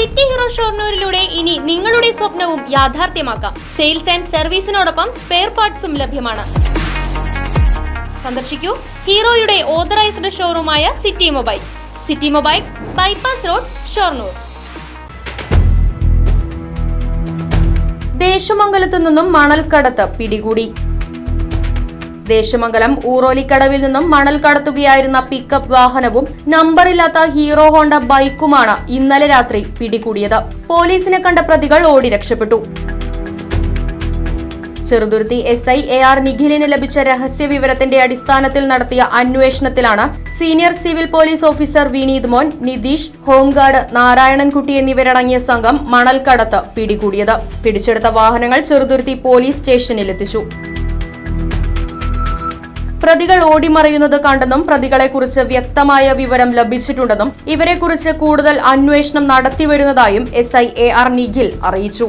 City hero ഷോർണൂരിലൂടെ ഇനി നിങ്ങളുടെ സ്വപ്നവും യാഥാർത്ഥ്യമാക്കാം. സെയിൽസ് ആൻഡ് സർവീസിനോടൊപ്പം സ്പെയർ പാർട്സും ലഭ്യമാണ്. സന്ദർശിക്കൂ ഹീറോയുടെ authorised ഷോറൂമായ City Mobiles. City Mobiles bypass road Shoranur. ദേശമംഗലത്തു നിന്നും മണൽക്കടത്ത് പിടികൂടി. ദേശമംഗലം ഊറോലിക്കടവിൽ നിന്നും മണൽ കടത്തുകയായിരുന്ന പിക്കപ്പ് വാഹനവും നമ്പറില്ലാത്ത ഹീറോ ഹോണ്ട ബൈക്കുമാണ് ഇന്നലെ രാത്രി പിടികൂടിയത്. പോലീസിനെ കണ്ട പ്രതികൾ ഓടി രക്ഷപ്പെട്ടു. Cheruthuruthy S I A R നിഖിലിന് ലഭിച്ച രഹസ്യ വിവരത്തിന്റെ അടിസ്ഥാനത്തിൽ നടത്തിയ അന്വേഷണത്തിലാണ് senior civil police officer Vineeth Mon Nitheesh home guard Narayanankutty എന്നിവരടങ്ങിയ സംഘം മണൽക്കടത്ത് പിടികൂടിയത്. പിടിച്ചെടുത്ത വാഹനങ്ങൾ ചെറുതുരുത്തി പോലീസ് സ്റ്റേഷനിലെത്തിച്ചു. പ്രതികൾ ഓടിമറയുന്നത് കണ്ടെന്നും പ്രതികളെക്കുറിച്ച് വ്യക്തമായ വിവരം ലഭിച്ചിട്ടുണ്ടെന്നും ഇവരെക്കുറിച്ച് കൂടുതൽ അന്വേഷണം നടത്തിവരുന്നതായും S I A R Nikhil അറിയിച്ചു.